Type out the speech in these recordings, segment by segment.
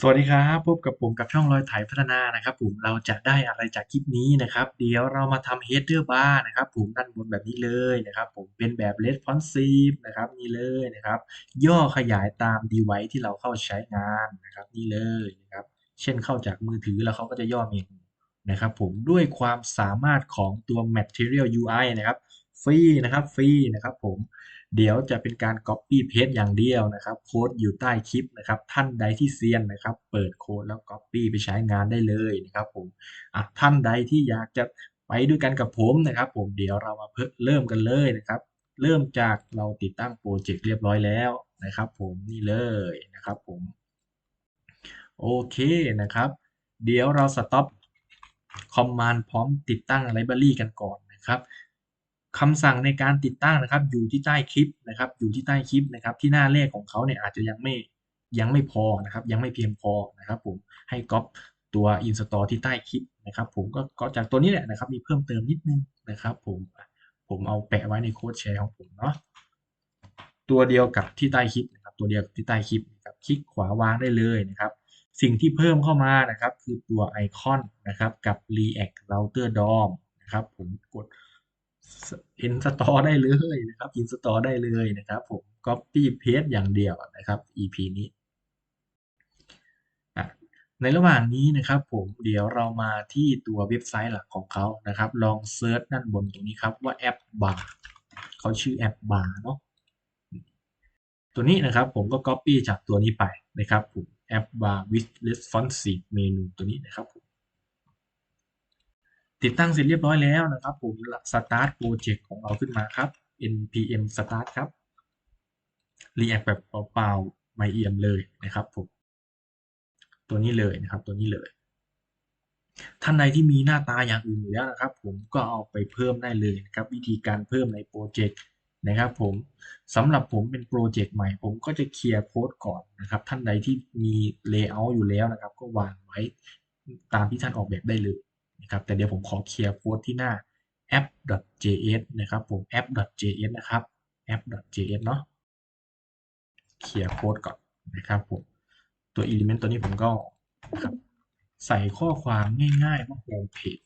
สวัสดีครับ พบกับผมกับช่องรอยไถพัฒนานะครับผมเราจะได้อะไรจากคลิปนี้นะครับ เดี๋ยวเรามาทำ header bar นะครับผมด้านบนแบบนี้เลยนะครับ ผมเป็นแบบ responsive นะครับนี่เลยนะครับ ย่อขยายตาม device ที่เราเข้าใช้งานนะครับนี่เลยนะครับ เช่นเข้าจากมือถือแล้วเขาก็จะย่อเมนูนะครับผมด้วยความสามารถของตัว Material UI นะครับ ฟรีนะครับฟรีนะครับผมเดี๋ยวจะเป็นการ Copy Paste อย่างเดียวนะครับโค้ดอยู่ใต้คลิปนะครับท่านใดที่เซียนนะครับเปิดโค้ดแล้ว Copy ไปใช้งานได้เลยนะครับผมท่านใดที่อยากจะไปด้วยกันกับผมนะครับ ผมเดี๋ยวเรามาเพิ่มเริ่มกันเลยนะครับ เริ่มจากเราติดตั้งโปรเจกต์เรียบร้อยแล้วนะครับ ผมนี่เลยนะครับผมโอเคนะครับ เดี๋ยวเราสต็อปคอมมานด์พร้อมติดตั้งไลบรารีกันก่อนนะครับ คำสั่งในการติดตั้งนะครับ อยู่ที่ใต้คลิปนะครับ อยู่ที่ใต้คลิปนะครับ ที่หน้าเลขของเขาเนี่ยอาจจะยังไม่ยังไม่พอนะครับ ยังไม่เพียงพอนะครับ ผมให้ก๊อปตัว install ที่ใต้คลิปนะครับ ผมก็ก็จากตัวนี้แหละนะครับ มีเพิ่มเติมนิดนึงนะครับ ผมผมเอาแปะไว้ในโค้ดแชร์ของผมเนาะตัวเดียวกับที่ใต้คลิปนะครับ ตัวเดียวกับที่ใต้คลิปนะครับคลิกขวาวางได้เลยนะครับ สิ่งที่เพิ่มเข้ามานะครับ คือตัวไอคอนนะครับ กับ React Router DOM นะครับ ผมกด install ได้เลยนะครับ install ได้เลยนะครับผม copy paste อย่างเดียวนะครับ EP นี้ ในระหว่างนี้นะครับผมเดี๋ยวเรามาที่ตัวเว็บไซต์หลักของเขานะครับ ลองเซิร์ชด้านบนตรงนี้ครับว่าแอปบาร์เขาชื่อแอปบาร์เนาะตัวนี้นะครับผมก็ copy จากตัวนี้ไปนะครับผมแอป bar with responsive menu ตัวนี้นะครับผม ติดตั้งเสร็จเรียบร้อยแล้วนะครับผม start project ของเราขึ้นมาครับ npm start ครับ react แบบเปล่าๆไม่เอียมเลยนะครับผม ตัวนี้เลยนะครับ ตัวนี้เลย ท่านใดที่มีหน้าตาอย่างอื่นอยู่แล้วนะครับ ผมก็เอาไปเพิ่มได้เลยนะครับ วิธีการเพิ่มในโปรเจกต์นะครับผมสำหรับผมเป็นโปรเจกต์ใหม่ ผมก็จะเคลียร์โค้ดก่อนนะครับ ท่านใดที่มีเลเยอร์อยู่แล้วนะครับ ก็วางไว้ตามที่ท่านออกแบบได้เลย นะครับ แต่เดี๋ยวผมขอเคลียร์โค้ดที่หน้า app.js นะครับผม app.js นะครับ app.js เนาะเคลียร์โค้ดก่อนนะครับผมตัว element ตัวนี้ผมก็นะครับใส่ข้อความง่ายๆว่า home page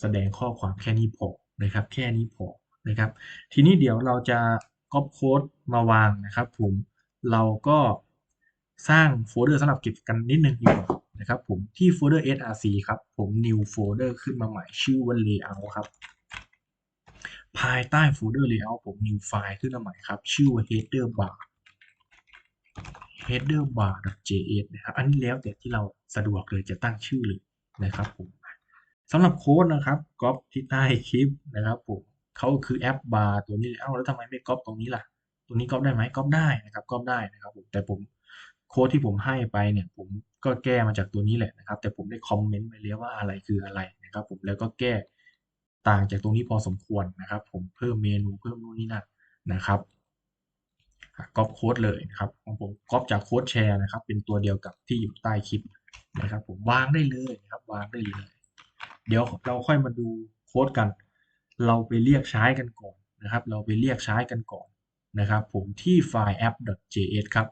แสดงข้อความแค่นี้พอนะครับ แค่นี้พอนะครับ ทีนี้เดี๋ยวเราจะก๊อปโค้ดมาวางนะครับ ผมเราก็สร้างโฟลเดอร์สำหรับเก็บกันนิดนึงดีกว่า นะครับผมที่โฟลเดอร์ src ครับผม new folder ขึ้นมาใหม่ชื่อว่า layout ครับ ภายใต้โฟลเดอร์ layout ผม new file ขึ้นมาใหม่ครับชื่อว่า header bar header bar js นะครับอันนี้แล้วแต่ที่เราสะดวกเลยจะตั้งชื่อเลยนะครับผมสำหรับโค้ดนะครับก๊อปที่ใต้คลิปนะครับผมเขาคือแอปบาร์ตัวนี้เอ้าแล้วทำไมไม่ก๊อปตรงนี้ล่ะตรงนี้ก๊อปได้ไหมก๊อปได้นะครับก๊อปได้นะครับผมแต่ผม โค้ดที่ผมให้ไปเนี่ยผมก็แก้มาจากตัวนี้แหละนะครับ แต่ผมได้คอมเมนต์ไปแล้วว่าอะไรคืออะไรนะครับ ผมแล้วก็แก้ต่างจากตรงนี้พอสมควรนะครับ ผมเพิ่มเมนูเพิ่มนู่นนี่นั่นนะครับก๊อปโค้ดเลยนะครับของผมก๊อปจากโค้ดแชร์นะครับ เป็นตัวเดียวกับที่อยู่ใต้คลิปนะครับ ผมวางได้เลยนะครับวางได้เลย เดี๋ยวเราค่อยมาดูโค้ดกัน เราไปเรียกใช้กันก่อนนะครับ เราไปเรียกใช้กันก่อนนะครับ ผมที่ไฟล์ app.js ครับ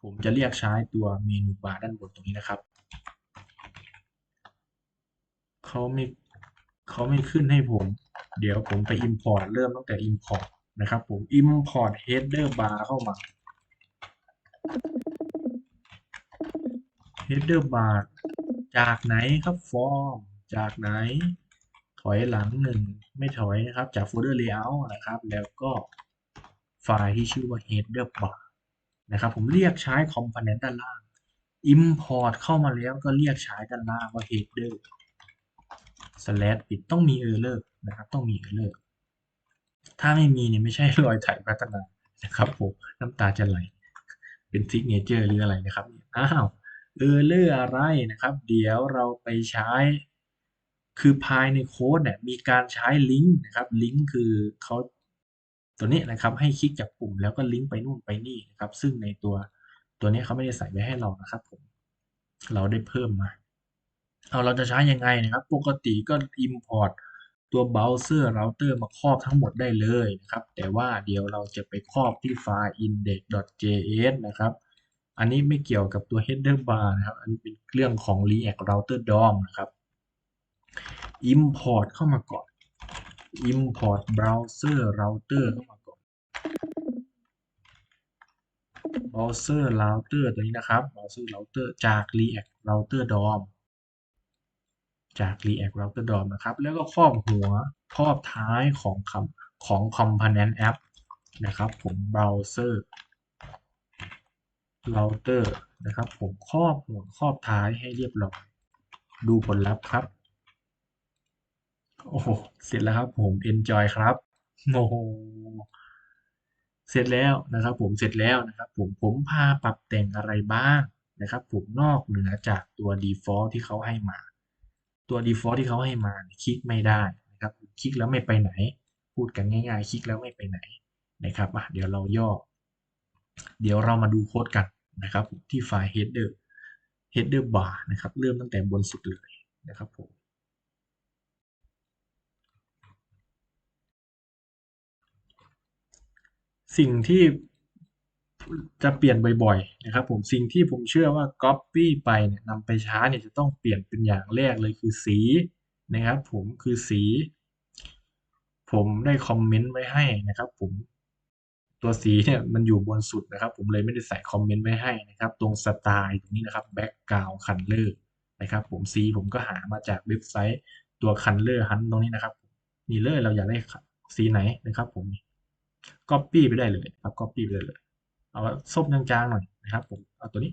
ผมจะเรียกใช้ตัวเมนูบาร์ด้านบนตรงนี้นะครับเขาไม่เขาไม่ขึ้นให้ผม เดี๋ยวผมไป import เริ่มตั้งแต่ import นะครับผม import header bar เข้ามา header bar จากไหนครับฟอร์มจากไหน ถอยหลังหนึ่งไม่ถอยนะครับ จากโฟลเดอร์ layout นะครับ แล้วก็ไฟล์ที่ชื่อว่า header bar นะครับผมเรียกใช้ component ด้านล่าง import เข้ามาแล้วก็เรียกใช้ด้านล่างว่า header slash ปิดต้องมี error นะครับต้องมี error ถ้าไม่มีเนี่ยไม่ใช่รอยถ่ายพัฒนานะครับผมน้ำตาจะไหลเป็นซิกเนเจอร์หรืออะไรนะครับอ้าวเออเรื่องอะไรนะครับ เดี๋ยวเราไปใช้ คือภายในโค้ดเนี่ยมีการใช้ลิงก์นะครับลิงก์คือเขา ตัวนี้นะครับให้คลิกจากปุ่มแล้วก็ลิงก์ไปนู่นไปนี่นะครับ ซึ่งในตัวตัวนี้เขาไม่ได้ใส่ไว้ให้เรานะครับผมเราได้เพิ่มมาเอาเราจะใช้ยังไงนะครับ ปกติก็ import ตัวเบราว์เซอร์เราเตอร์มาครอบทั้งหมดได้เลยนะครับ แต่ว่าเดี๋ยวเราจะไปครอบที่ไฟล์ index.js นะครับ อันนี้ไม่เกี่ยวกับตัว header bar นะครับ อันนี้เป็นเรื่องของ React Router DOM นะครับ import เข้ามาก่อน import browser router เข้ามาก่อน browser router ตัวนี้นะครับ browser router จาก React Router DOM จาก React Router DOM นะครับ แล้วก็ครอบหัวครอบท้ายของคำของ component app นะครับ ผม browser router นะครับ ผมครอบหัวครอบท้ายให้เรียบร้อย ดูผลลัพธ์ครับ โอ้โห เสร็จแล้วครับผม enjoy ครับโอ้โหเสร็จแล้วนะครับ ผมเสร็จแล้วนะครับ ผมผมพาปรับแต่งอะไรบ้างนะครับ ผมนอกเหนือจากตัว default ที่เขาให้มา ตัว default ที่เขาให้มาคลิกไม่ได้นะครับ คลิกแล้วไม่ไปไหน พูดกันง่าย ๆ คลิกแล้วไม่ไปไหนนะครับอะเดี๋ยวเราย่อ เดี๋ยวเรามาดูโค้ดกันนะครับ ที่ไฟล์ header header bar นะครับ เริ่มตั้งแต่บนสุดเลยนะครับผม สิ่งที่จะเปลี่ยนบ่อยๆนะครับผมสิ่งที่ผมเชื่อว่า Copy ไปเนี่ยนำไปช้าเนี่ยจะต้องเปลี่ยนเป็นอย่างแรกเลยคือสีนะครับผมคือสี ผมได้คอมเมนต์ไว้ให้นะครับผมตัวสีเนี่ยมันอยู่บนสุดนะครับ ผมเลยไม่ได้ใส่คอมเมนต์ไว้ให้นะครับ ตรงสไตล์ตรงนี้นะครับ Background Color นะครับ ผมสีผมก็หามาจากเว็บไซต์ตัว Color Hunt ตรงนี้นะครับ นี่เลยเราอยากได้สีไหนนะครับ ผม Copy ไปได้เลยครับ Copy ไปได้เลย เอาส้มจางๆหน่อยนะครับผมเอาตัวนี้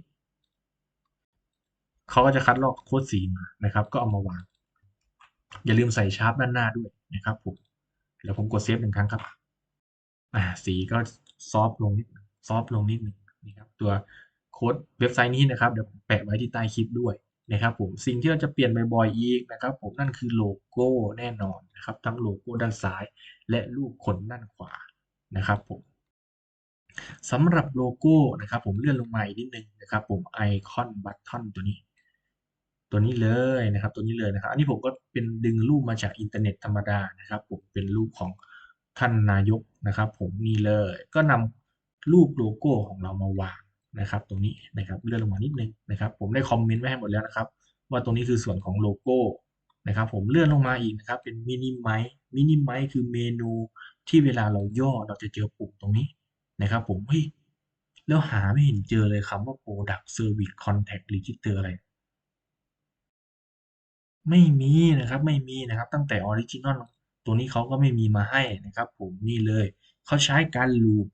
เขาก็จะคัดลอกโค้ดสีมานะครับ ก็เอามาวาง อย่าลืมใส่ชาร์ปด้านหน้าด้วยนะครับผมเดี๋ยวผมกดเซฟหนึ่งครั้งครับอ่าสีก็ซอฟลงนิดซอฟลงนิดหนึ่งนี่ครับตัวโค้ดเว็บไซต์นี้นะครับเดี๋ยวผมแปะไว้ที่ใต้คลิปด้วยนะครับผมสิ่งที่เราจะเปลี่ยนบ่อยๆอีกนะครับผมนั่นคือโลโก้แน่นอนนะครับทั้งโลโก้ด้านซ้าย และรูปคนด้านขวา นะครับผมสำหรับโลโก้นะครับ ผมเลื่อนลงมาอีกนิดนึงนะครับ ผมไอคอนบัตทอนตัวนี้ ตัวนี้เลยนะครับ ตัวนี้เลยนะครับ อันนี้ผมก็เป็นดึงรูปมาจากอินเทอร์เน็ตธรรมดานะครับ ผมเป็นรูปของท่านนายกนะครับ ผมนี่เลยก็นำรูปโลโก้ของเรามาวางนะครับ ตรงนี้นะครับเลื่อนลงมานิดนึงนะครับ ผมได้คอมเมนต์ไว้ให้หมดแล้วนะครับ ว่าตรงนี้คือส่วนของโลโก้นะครับ ผมเลื่อนลงมาอีกนะครับ เป็นมินิไมซ์มินิไมซ์คือเมนู ที่เวลาเราย่อเราจะเจอปุ่มตรงนี้นะครับผมเฮ้ยแล้วหาไม่เห็นเจอเลยคำว่า Product Service Contact Register อะไร ไม่มีนะครับไม่มีนะครับตั้งแต่ออริจินอลตัวนี้เขาก็ไม่มีมาให้นะครับ ผมนี่เลยเขาใช้การลูป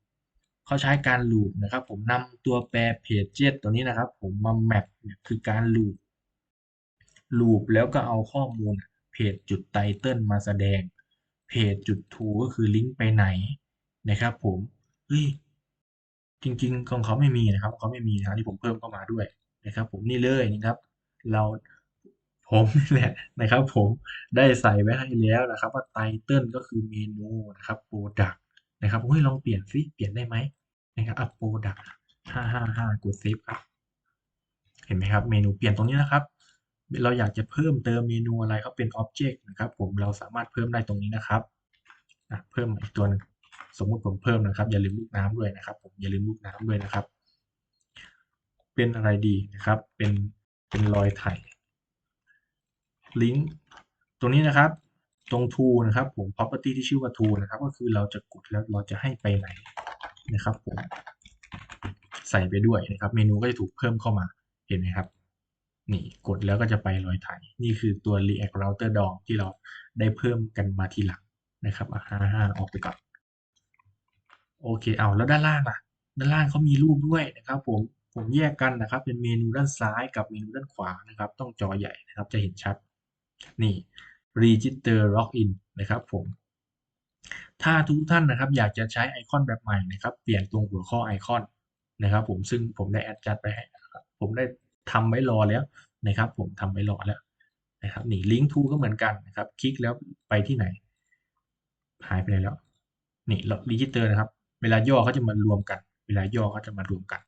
เขาใช้การลูปนะครับ ผมนำตัวแปรเพจเจตัวนี้นะครับ ผมมาแมปเนี่ยคือการลูปลูปแล้วก็เอาข้อมูลเพจจุดไตเติลมาแสดง เพจจุดทูก็คือลิงก์ไปไหนนะครับ ผมเฮ้ยจริง ๆ ของเขาไม่มีนะครับ เขาไม่มีนะครับที่ผมเพิ่มเข้ามาด้วยนะครับ ผมนี่เลยนี่ครับ เราผมนี่แหละนะครับ ผมได้ใส่ไว้ให้แล้วนะครับ ว่าไตเติลก็คือเมนูนะครับโปรดักนะครับเฮ้ยลองเปลี่ยนซิเปลี่ยนได้ไหมนะครับอะโปรดักห้าห้าห้ากดเซฟครับเห็นไหมครับ เมนูเปลี่ยนตรงนี้นะครับ เราอยากจะเพิ่มเติมเมนูอะไรเขาเป็นอ็อบเจกต์นะครับ ผมเราสามารถเพิ่มได้ตรงนี้นะครับเพิ่มอีกตัวนึงสมมุติผมเพิ่มนะครับ อย่าลืมลูกน้ำด้วยนะครับ ผมอย่าลืมลูกน้ำด้วยนะครับ เป็นอะไรดีนะครับ เป็นเป็นรอยไถลิงก์ตรงนี้นะครับ ตรง to นะครับ ผม property ที่ชื่อว่า to นะครับ ก็คือเราจะกดแล้วเราจะให้ไปไหนนะครับ ผม ใส่ไปด้วยนะครับ เมนูก็จะถูกเพิ่มเข้ามาเห็นไหมครับ นี่กดแล้วก็จะไปรอยไถนี่คือตัว React Router DOM ที่เราได้เพิ่มกันมาทีหลังนะครับอะห้าห้าออกไปก่อน โอเคเอาแล้วด้านล่างล่ะ ด้านล่างเขามีรูปด้วยนะครับผมผมแยกกันนะครับ เป็นเมนูด้านซ้ายกับเมนูด้านขวานะครับ ต้องจอใหญ่นะครับจะเห็นชัด นี่ register login นะครับผม ถ้าทุกท่านนะครับ อยากจะใช้ไอคอนแบบใหม่นะครับ เปลี่ยนตรงหัวข้อไอคอนนะครับ ผมซึ่งผมได้แอดจัดไปให้ผมได้ ทำไว้รอแล้วนะครับ ผมทำไว้รอแล้วนะครับนี่ link to ก็เหมือนกันนะครับ คลิกแล้วไปที่ไหน หายไปไหนแล้ว นี่เรา register นะครับ เวลาย่อเขาจะมารวมกัน เวลาย่อเขาจะมารวมกัน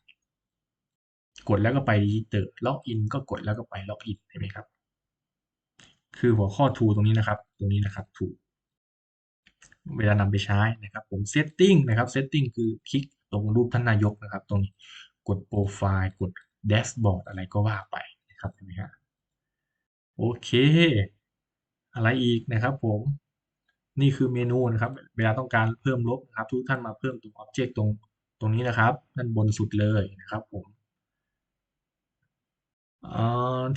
กดแล้วก็ไป register login ก็กดแล้วก็ไป login เห็นไหมครับ คือหัวข้อ to ตรงนี้นะครับ ตรงนี้นะครับ to เวลานำไปใช้นะครับ ผม setting นะครับ setting คือคลิกตรงรูปท่านนายกนะครับ ตรงนี้กดโปรไฟล์กด แดชบอร์ดอะไรก็ว่าไปนะครับเห็นไหมฮะโอเค อะไรอีกนะครับผมนี่คือเมนูนะครับเวลาต้องการเพิ่มลบนะครับ ทุกท่านมาเพิ่มตรงอ็อบเจกต์ตรงตรงนี้นะครับด้านบนสุดเลยนะครับผม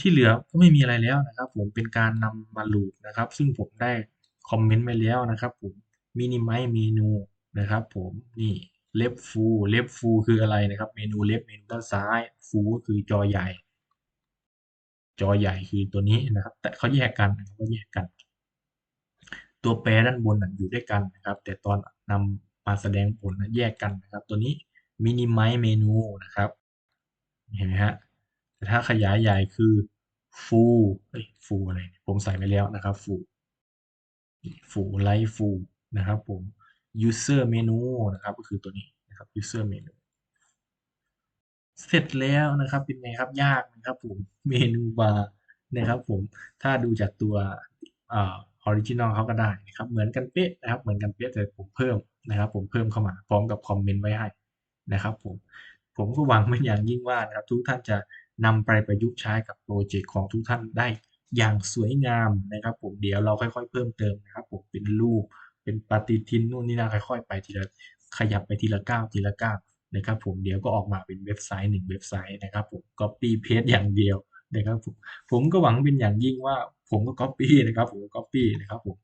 ที่เหลือก็ไม่มีอะไรแล้วนะครับ ผมเป็นการนำมาลูปนะครับ ซึ่งผมได้คอมเมนต์ไว้แล้วนะครับ ผมมินิมัยเมนูนะครับ ผมนี่ เล็บฟูเล็บฟูคืออะไรนะครับ เมนูเล็บเมนูด้านซ้ายฟูก็คือจอใหญ่ จอใหญ่คือตัวนี้นะครับ แต่เขาแยกกันนะครับเขาแยกกัน ตัวแปรด้านบนอยู่ด้วยกันนะครับ แต่ตอนนำมาแสดงผลแยกกันนะครับ ตัวนี้มินิมัยเมนูนะครับ เห็นไหมฮะแต่ถ้าขยายใหญ่คือ full เอ้ย full อะไรผมใส่ไปแล้วนะครับ full full light full นะครับผม user menu นะครับ ก็คือตัวนี้นะครับ user menu เสร็จแล้วนะครับเป็นไงครับยากนะครับผมเมนูบาร์นะครับผมถ้าดูจากตัวออริจินอลเขาก็ได้นะครับเหมือนกันเป๊ะนะครับเหมือนกันเป๊ะแต่ผมเพิ่มนะครับ ผมเพิ่มเข้ามาพร้อมกับคอมเมนต์ไว้ให้นะครับผมผมก็หวังเป็นอย่างยิ่งว่านะครับ ทุกท่านจะนำไปประยุกต์ใช้กับโปรเจกต์ของทุกท่านได้อย่างสวยงามนะครับ ผมเดี๋ยวเราค่อย ๆ เพิ่มเติมนะครับ ผมเป็นรูป เป็นปฏิทินนู่นนี่นั่นค่อยๆไปทีละขยับไปทีละก้าวทีละก้าวนะครับผมเดี๋ยวก็ออกมาเป็นเว็บไซต์หนึ่งเว็บไซต์นะครับผม copy paste อย่างเดียวนะครับผมผมก็หวังเป็นอย่างยิ่งว่า ผมก็ copy นะครับผมก็ copy นะครับผม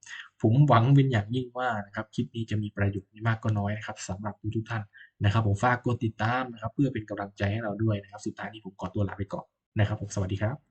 ผมหวังเป็นอย่างยิ่งว่านะครับคลิปนี้จะมีประโยชน์ไม่มากก็น้อยนะครับสำหรับทุกท่านนะครับผมฝากกดติดตามนะครับเพื่อเป็นกำลังใจให้เราด้วยนะครับ สุดท้ายนี้ผมขอตัวลาไปก่อนนะครับผมสวัสดีครับ